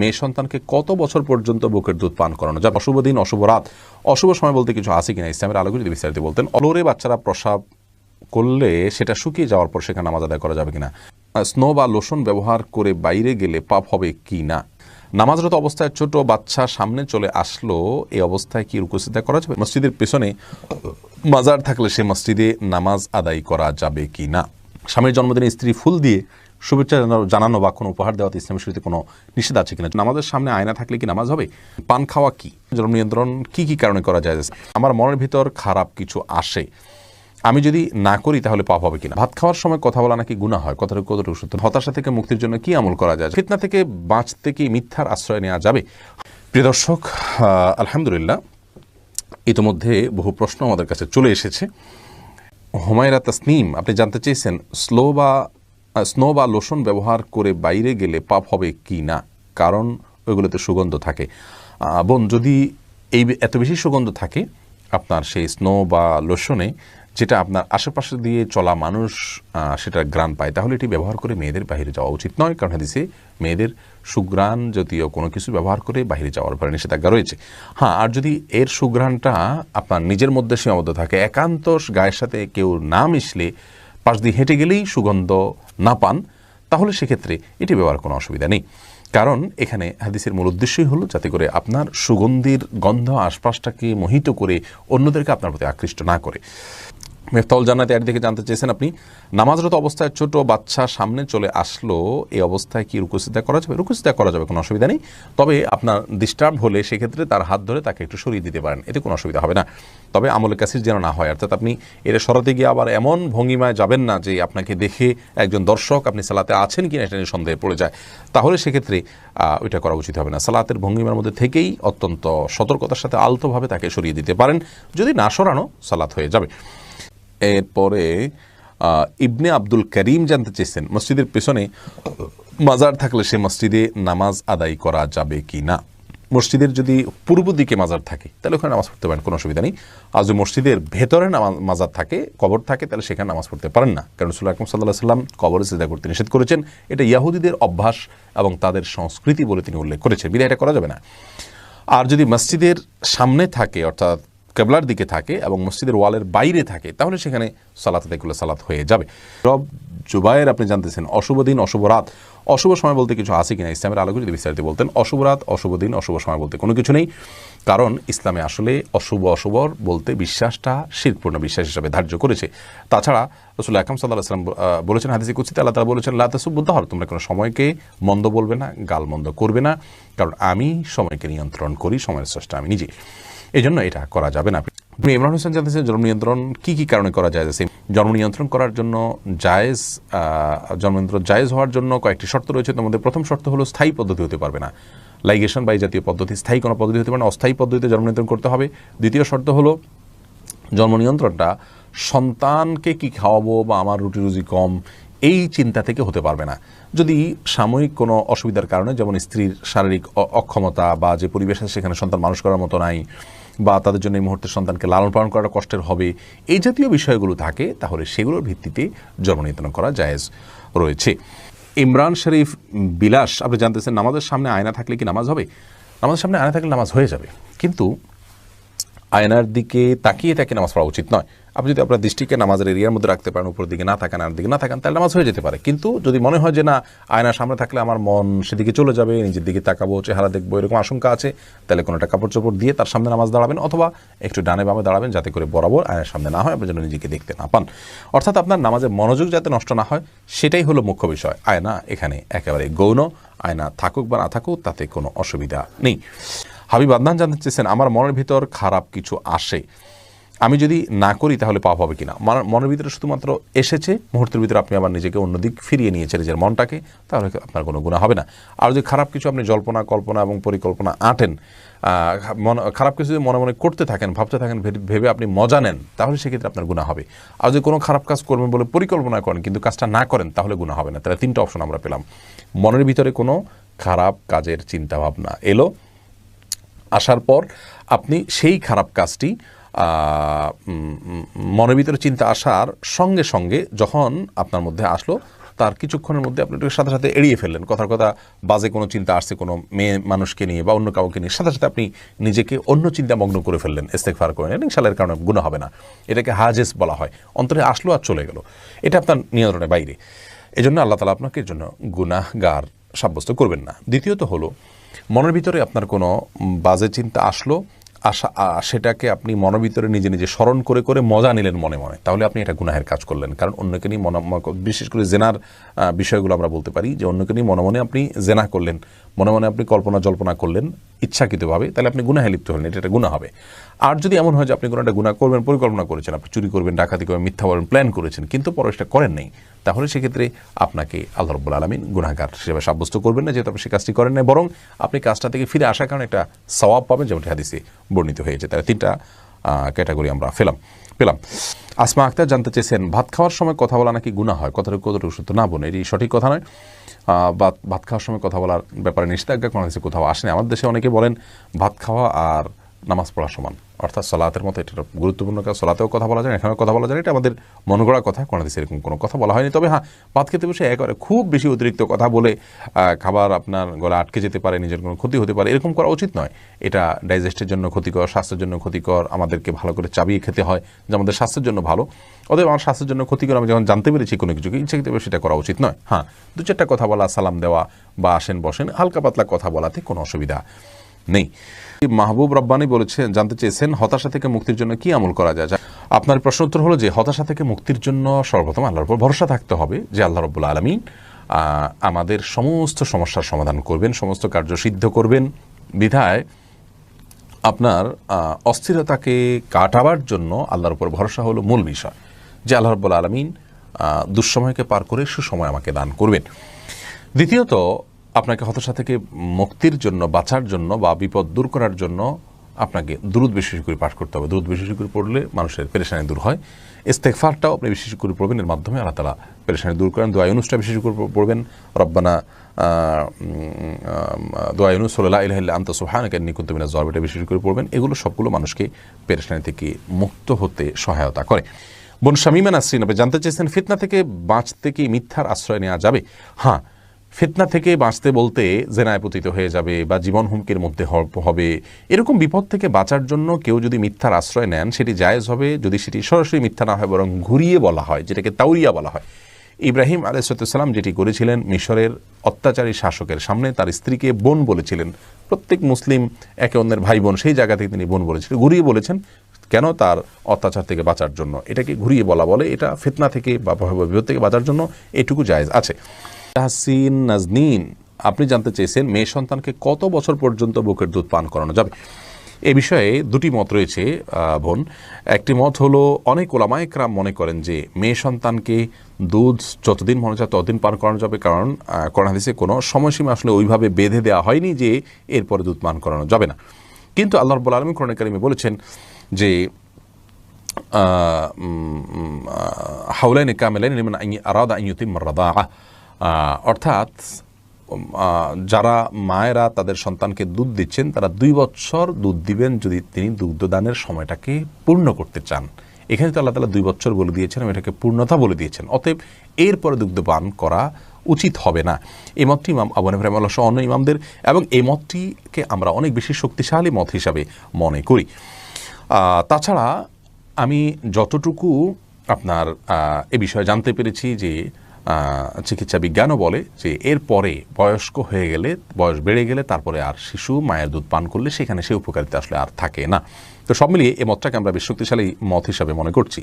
মেয়ে সন্তানকে কত বছর পর্যন্ত বুকের দুধ পান করানো? যায় অশুভ দিন, অশুভ রাত। অশুভ সময় বলতে কিছু আছে কিনা? ইসলামের আলোকে যদি বিস্তারিত বলতেন, অলোরে বাচ্চারা প্রসাব করলে সেটা শুকিয়ে যাওয়ার পর সেখানে নামাজ আদায় করা যাবে কিনা? স্নো বা লোশন ব্যবহার করে বাইরে গেলে পাপ হবে কি না নামাজরত অবস্থায় ছোট বাচ্চা সামনে চলে আসলো এই অবস্থায় কি রুকুসিদা করা যাবে? মসজিদের পেছনে মাজার থাকলে সে মসজিদে নামাজ আদায় করা যাবে কি না স্বামীর জন্মদিনে স্ত্রী ফুল দিয়ে শুভেচ্ছা জানানো- বা কোনো উপহার দেওয়াতে ইসলামের শুরুতে কোনো নিষেধ আছে কিনা? নামাজের সামনে আয়না থাকলে কি নামাজ হবে? পান খাওয়া কি? জন্ম নিয়ন্ত্রণ কি কি কারণে করা যায়? আমার মনের ভিতর খারাপ কিছু আসে। আমি যদি না করি তাহলে পাপ হবে কিনা? ভাত খাওয়ার সময় কথা বলা নাকি গুণা হয়? কথাটা কতটুকু সত্য? হতাশা থেকে মুক্তির জন্য কি আমল করা যায়? ফিতনা থেকে বাঁচতে কি মিথ্যার আশ্রয় নেওয়া যাবে? প্রিয় দর্শক আলহামদুলিল্লাহ, ইতিমধ্যে বহু প্রশ্ন আমাদের কাছে চলে এসেছে। হুমায়রা তাসনিম, আপনি জানতে চেয়েছেন, স্লো বা স্নো বা লোশন ব্যবহার করে বাইরে গেলে পাপ হবে কি না? কারণ ওইগুলোতে সুগন্ধ থাকে। বোন, যদি এই এত বেশি সুগন্ধ থাকে, আপনার সেই স্নো বা লোশনে যেটা আপনার আশেপাশে দিয়ে চলা মানুষ সেটা গ্রান পায়, তাহলে এটি ব্যবহার করে মেয়েদের বাইরে যাওয়া উচিত নয়। কারণ হাদিসে মেয়েদের সুগ্রাণ জাতীয় কোনো কিছু ব্যবহার করে বাইরে যাওয়ার ব্যাপারে নিষেধাজ্ঞা রয়েছে। হ্যাঁ আর যদি এর সুগ্রাণটা আপনার নিজের মধ্যে সীমাবদ্ধ থাকে একান্ত গায়ের সাথে কেউ না মিশলে পাশ দিয়ে হেঁটে গেলেই সুগন্ধ না পান, তাহলে সেক্ষেত্রে এটি ব্যবহার কোনো অসুবিধা নেই। কারণ এখানে হাদিসের মূল উদ্দেশ্যই হলো যাতে করে আপনার সুগন্ধির গন্ধ আশপাশটাকে মোহিত করে অন্যদেরকে আপনার প্রতি আকৃষ্ট না করে। মেফতাউল জান্নাত এর দিকে জানতে চেয়েছেন আপনি, নামাজরত অবস্থায় ছোট বাচ্চা সামনে চলে আসলো এই অবস্থায় কি রুকুসিদা করা যাবে? রুকুসিদা করা যাবে, কোনো অসুবিধা নেই। তবে আপনার ডিস্টার্ব হলে সেক্ষেত্রে তার হাত ধরে তাকে একটু সরিয়ে দিতে পারেন, এতে কোনো অসুবিধা হবে না। তবে আমলের কাছে যেন না হয়, অর্থাৎ আপনি এটা সরাতে গিয়ে আবার এমন ভঙ্গিমায় যাবেন না যে আপনাকে দেখে একজন দর্শক আপনি সালাতে আছেন কিনা এটা নিয়ে সন্দেহে পড়ে যায়। তাহলে সেক্ষেত্রে ওইটা করা উচিত হবে না। সালাতের ভঙ্গিমার মধ্যে থেকেই অত্যন্ত সতর্কতার সাথে আলতোভাবে তাকে সরিয়ে দিতে পারেন। যদি না সরানো, সালাত হয়ে যাবে। এরপরে ইবনে আব্দুল করিম জানতে চেয়েছেন, মসজিদের পেছনে মাজার থাকলে সে মসজিদে নামাজ আদায় করা যাবে কি না? মসজিদের যদি পূর্ব দিকে মাজার থাকে, তাহলে ওখানে নামাজ পড়তে পারেন, কোনো অসুবিধা নেই। আর যদি মসজিদের ভেতরে মাজার থাকে, কবর থাকে, তাহলে সেখানে নামাজ পড়তে পারেন না। কারণ সুল্লাহ আকরম সাল্লাহ সাল্লাম কবরে সিজা করতে নিষেধ করেছেন। এটা ইয়াহুদিদের অভ্যাস এবং তাদের সংস্কৃতি বলে তিনি উল্লেখ করেছেন। বিদায়, এটা করা যাবে না। আর যদি মসজিদের সামনে থাকে, অর্থাৎ কেবলার দিকে থাকে এবং মসজিদের ওয়ালের বাইরে থাকে, তাহলে সেখানে সালাত আদায়গুলো সালাত হয়ে যাবে। রব জুবায়ের আপনি জানতেছেন, অশুভ দিন, অশুভ রাত। অশুভ সময় বলতে কিছু আছে কিনা? ইসলামের আলোকে যদি বিস্তারিত বলতেন, অশুভ রাত, অশুভ দিন, অশুভ সময় বলতে কোনো কিছু নেই। কারণ ইসলামে আসলে অশুভ, অশুভর বলতে বিশ্বাসটা শিরপূর্ণ বিশ্বাস হিসাবে ধার্য করেছে। তাছাড়া রসুল আকাম সাল্লাহ আসলাম বলেছেন হাদিসে কুচিতে আল্লাহ তালা বলেছেন লাতাসুবুদ্দাহর তোমরা কোনো সময়কে মন্দ বলবে না গাল মন্দ করবে না। কারণ আমি সময়কে নিয়ন্ত্রণ করি, সময়ের স্রষ্টা আমি নিজে। এই জন্য এটা করা যাবে না। আপনি ইমরান হোসেন জানতেছেন জন্ম নিয়ন্ত্রণ কী কী কারণে করা যায়? সেই জন্ম নিয়ন্ত্রণ করার জন্য জায়েজ জন্ম নিয়ন্ত্রণ জায়েজ হওয়ার জন্য কয়েকটি শর্ত রয়েছে। তার মধ্যে প্রথম শর্ত হলো স্থায়ী পদ্ধতি হতে পারবে না। লাইগেশন বা এই জাতীয় পদ্ধতি, স্থায়ী কোনো পদ্ধতি হতে পারে না, অস্থায়ী পদ্ধতিতে জন্ম নিয়ন্ত্রণ করতে হবে। দ্বিতীয় শর্ত হলো জন্ম নিয়ন্ত্রণটা সন্তানকে কি খাওয়াবো বা আমার রুটি রুজি কম, এই চিন্তা থেকে হতে পারবে না। যদি সাময়িক কোনো অসুবিধার কারণে, যেমন স্ত্রীর শারীরিক অক্ষমতা বা যে পরিবেশ আছে সেখানে সন্তান মানুষ করার মতো নাই বা তাদের জন্য এই মুহূর্তে সন্তানকে লালন পালন করাটা কষ্টের হবে। এই জাতীয় বিষয়গুলো থাকে, তাহলে সেগুলোর ভিত্তিতে জন্ম নিয়ন্ত্রণ করা জায়েজ রয়েছে। ইমরান শরীফ বিলাস, আপনি জানতেছেন নামাজের সামনে আয়না থাকলে কি নামাজ হবে? নামাজের সামনে আয়না থাকলে নামাজ হয়ে যাবে। কিন্তু আয়নার দিকে তাকিয়ে তাকে নামাজ পড়া উচিত নয়। আপনি যদি আপনার দৃষ্টিকে নামাজের এরিয়ার মধ্যে রাখতে পারেন উপর দিকে না থাকেন আর দিকে না থাকেন, তাহলে নামাজ হয়ে যেতে পারে। কিন্তু যদি মনে হয় যে না, আয়নার সামনে থাকলে আমার মন সেদিকে চলে যাবে, নিজের দিকে তাকাবো, চেহারা দেখব, এরকম আশঙ্কা আছে, তাহলে কোনো একটা কাপড় চোপড় দিয়ে তার সামনে নামাজ দাঁড়াবেন অথবা একটু ডানে বামে দাঁড়াবেন যাতে করে বরাবর আয়নার সামনে না হয়, আপনি যেন নিজেকে দেখতে না পান। অর্থাৎ আপনার নামাজের মনোযোগ যাতে নষ্ট না হয়, সেটাই হলো মুখ্য বিষয়। আয়না এখানে একেবারে গৌণ, আয়না থাকুক বা না থাকুক, তাতে কোনো অসুবিধা নেই। হাবিব আদনান জানতে চেয়েছেন, আমার মনের ভিতর খারাপ কিছু আসে। আমি যদি না করি তাহলে পাপ হবে কিনা? মন- মনের ভিতরে শুধুমাত্র এসেছে, মুহূর্তের ভিতরে আপনি আবার নিজেকে অন্যদিক ফিরিয়ে নিয়েছেন নিজের মনটাকে, তাহলে আপনার কোনো গুণা হবে না। আর যদি খারাপ কিছু আপনি জল্পনা, কল্পনা এবং পরিকল্পনা আঁটেন মন- খারাপ কিছু যদি মনে মনে করতে থাকেন, ভাবতে থাকেন, ভেবে আপনি মজা নেন, তাহলে সেক্ষেত্রে আপনার গুণা হবে। আর যদি কোনো খারাপ কাজ করবেন বলে পরিকল্পনা করেন, কিন্তু কাজটা না করেন, তাহলে গুণা হবে না। তাহলে তিনটা অপশন আমরা পেলাম। মনের ভিতরে কোনো খারাপ কাজের চিন্তাভাবনা এলো। আসার পর আপনি সেই খারাপ কাজটি মনের ভিতরে চিন্তা আসার সঙ্গে সঙ্গে যখন আপনার মধ্যে আসলো, তার কিছুক্ষণের মধ্যে আপনি এটাকে সাথে সাথে এড়িয়ে ফেললেন। কথার কথা, বাজে কোনো চিন্তা আসছে কোনো মেয়ে মানুষকে নিয়ে বা অন্য কাউকে নিয়ে, সাথে সাথে আপনি নিজেকে অন্য চিন্তা মগ্ন করে ফেললেন ইস্তেকফার করে। নেন ইনশাল্লাহ এর কারণে গুণা হবে না। এটাকে হাজেস বলা হয়। অন্তরে আসলো আর চলে গেল। এটা আপনার নিয়ন্ত্রণের বাইরে। এই জন্য আল্লাহ তালা আপনাকে এর জন্য গুনাহগার সাব্যস্ত করবেন না। দ্বিতীয়ত হলো, মনের ভিতরে আপনার কোনো বাজে চিন্তা আসলো আশা সেটাকে আপনি মনোভিতরে ভিতরে নিজে নিজে স্মরণ করে করে মজা নিলেন মনে মনে। তাহলে আপনি এটা গুনাহের কাজ করলেন। কারণ অন্যকে নিয়ে মন বিশেষ করে জেনার বিষয়গুলো আমরা বলতে পারি যে অন্যকে নিয়ে মনে মনে আপনি জেনা করলেন। মনে মনে আপনি কল্পনা, জল্পনা করলেন। ইচ্ছাকৃতভাবে, তাহলে আপনি গুনাহে লিপ্ত হলেন, এটা একটা গুণা হবে। আর যদি এমন হয় যে আপনি কোনো একটা গুণা করবেন, পরিকল্পনা করেছেন, আপনি চুরি করবেন, ডাকাতি করবেন, মিথ্যা বলবেন প্ল্যান করেছেন, কিন্তু পরে সেটা করেন নাই, তাহলে সেক্ষেত্রে আপনাকে আল্লাহ রব্বুল আলমিন গুণাগার হিসেবে সাব্যস্ত করবেন না, যেহেতু আপনি সে কাজটি করেন না বরং আপনি কাজটা থেকে ফিরে আসার কারণে একটা সওয়াব পাবেন, যেমনটি হাদিসে বর্ণিত হয়েছে। তাহলে তিনটা ক্যাটাগরি আমরা ফেলাম পেলাম। আসমা আক্তার জানতে চেয়েছেন, ভাত খাওয়ার সময় কথা বলা নাকি গুণা হয়? কথাটা কতটুকু সত্য না বোন এটি সঠিক কথা নয়। ভাত ভাত খাওয়ার সময় কথা বলার ব্যাপারে নিষেধাজ্ঞা কোনো কিছু কোথাও আসেনি। আমাদের দেশে অনেকে বলেন, ভাত খাওয়া আর নামাজ পড়া সমান। অর্থাৎ সলাতের মতো এটা গুরুত্বপূর্ণ কাজ। সলাতেও কথা বলা যায়, এখানেও কথা বলা যায় এটা আমাদের মন গড়া কথা। কোনো দেশে এরকম কোনো কথা বলা হয়নি। তবে হ্যাঁ ভাত খেতে বসে একবারে খুব বেশি অতিরিক্ত কথা বলে খাবার আপনার গলা আটকে যেতে পারে, নিজের কোনো ক্ষতি হতে পারে, এরকম করা উচিত নয়। এটা ডাইজেস্টের জন্য ক্ষতিকর, স্বাস্থ্যের জন্য ক্ষতিকর, আমাদেরকে ভালো করে চাবিয়ে খেতে হয়, যে আমাদের স্বাস্থ্যের জন্য ভালো। অতএব আমার স্বাস্থ্যের জন্য ক্ষতিকর, আমি যখন জানতে পেরেছি কোনো কিছুকে ইচ্ছাকৃত সেটা করা উচিত নয়। হ্যাঁ দু চারটা কথা বলা, সালাম দেওয়া বা আসেন বসেন, হালকা পাতলা কথা বলাতে কোনো অসুবিধা নেই। মাহবুব রব্বানি বলেছেন, জানতে চেয়েছেন, হতাশা থেকে মুক্তির জন্য কি আমল করা যায়? আপনার প্রশ্ন উত্তর হলো যে, হতাশা থেকে মুক্তির জন্য সর্বপ্রথম আল্লাহর উপর ভরসা থাকতে হবে যে, আল্লাহ রব্বুল আলমী আমাদের সমস্ত সমস্যার সমাধান করবেন, সমস্ত কার্য সিদ্ধ করবেন। বিধায় আপনার অস্থিরতাকে কাটাবার জন্য আল্লাহর উপর ভরসা হলো মূল বিষয়, যে আল্লাহ রব্বুল আলমিন দুঃসময়কে পার করে সুসময় আমাকে দান করবেন। দ্বিতীয়ত আপনাকে হতাশা থেকে মুক্তির জন্য, বাঁচার জন্য বা বিপদ দূর করার জন্য আপনাকে দ্রুত বিশেষ করে পাঠ করতে হবে। দ্রুত বিশেষ করে পড়লে মানুষের পেরেশানি দূর হয়। ইস্তেকফারটাও আপনি বিশেষ করে পড়বেন। এর মাধ্যমে আল্লাহ তালা পেরেশানি দূর করেন। দোয়া ইউনুসটা বিশেষ করে পড়বেন। রব্বানা দোয়া ইউনুস সাল্লাহ ইলাহ আন্ত সুহানকে নিকুন্তমিনা জব এটা বিশেষ করে পড়বেন। এগুলো সবগুলো মানুষকে পেরেশানি থেকে মুক্ত হতে সহায়তা করে। বোন শামিমা নাসরিন, আপনি জানতে চেয়েছেন, ফিতনা থেকে বাঁচতে কি মিথ্যার আশ্রয় নেওয়া যাবে? হ্যাঁ ফিতনা থেকে বাঁচতে বলতে জেনায় পতিত হয়ে যাবে বা জীবন হুমকির মধ্যে হবে। এরকম বিপদ থেকে বাঁচার জন্য কেউ যদি মিথ্যার আশ্রয় নেন, সেটি জায়েজ হবে যদি সেটি সরাসরি মিথ্যা না হয়, বরং ঘুরিয়ে বলা হয়, যেটাকে তাউরিয়া বলা হয়। ইব্রাহিম আলাইসাল্লাম যেটি করেছিলেন, মিশরের অত্যাচারী শাসকের সামনে তার স্ত্রীকে বোন বলেছিলেন। প্রত্যেক মুসলিম একে অন্যের ভাই বোন সেই জায়গা থেকে তিনি বোন বলেছিলেন। ঘুরিয়ে বলেছেন, কেন তার অত্যাচার থেকে বাঁচার জন্য? এটাকে ঘুরিয়ে বলা বলে, এটা ফেতনা থেকে বা বিপদ থেকে বাঁচার জন্য এটুকু জায়েজ আছে। তাহসিন নাজনীন, আপনি জানতে চেয়েছেন মেয়ে সন্তানকে কত বছর পর্যন্ত বুকের দুধ পান করানো যাবে। এ বিষয়ে দুটি মত রয়েছে বোন। একটি মত হলো, অনেক ওলামায় ক্রাম মনে করেন যে মেয়ে সন্তানকে দুধ যতদিন মনে চায় ততদিন পান করানো যাবে, কারণ করোনা হাদিসে কোনো সময়সীমা আসলে ওইভাবে বেঁধে দেওয়া হয়নি যে এরপরে দুধ পান করানো যাবে না। কিন্তু আল্লাহ রব্বুল আলমী করোনা কারিমে বলেছেন যে হাউলাইন কামেলাইন আরাদা আইয়ুতিম রাদা অর্থাৎ যারা মায়েরা তাদের সন্তানকে দুধ দিচ্ছেন, তারা দুই বছর দুধ দিবেন যদি তিনি দুগ্ধদানের সময়টাকে পূর্ণ করতে চান। এখানে তো আল্লাহ তালা দুই বছর বলে দিয়েছেন এবং এটাকে পূর্ণতা বলে দিয়েছেন। অতএব এরপরে দুগ্ধপান করা উচিত হবে না। এই মতটি ইমাম আবু আল্লাহ সহ অন্য ইমামদের এবং এই মতটিকে আমরা অনেক বেশি শক্তিশালী মত হিসাবে মনে করি। তাছাড়া আমি যতটুকু আপনার এ বিষয়ে জানতে পেরেছি যে চিকিৎসা বিজ্ঞানও বলে যে এরপরে বয়স্ক হয়ে গেলে, বয়স বেড়ে গেলে তারপরে আর শিশু মায়ের দুধ পান করলে সেখানে সে উপকারিতা আসলে আর থাকে না। তো সব মিলিয়ে এ মতটাকে আমরা বেশ শক্তিশালী মত হিসাবে মনে করছি।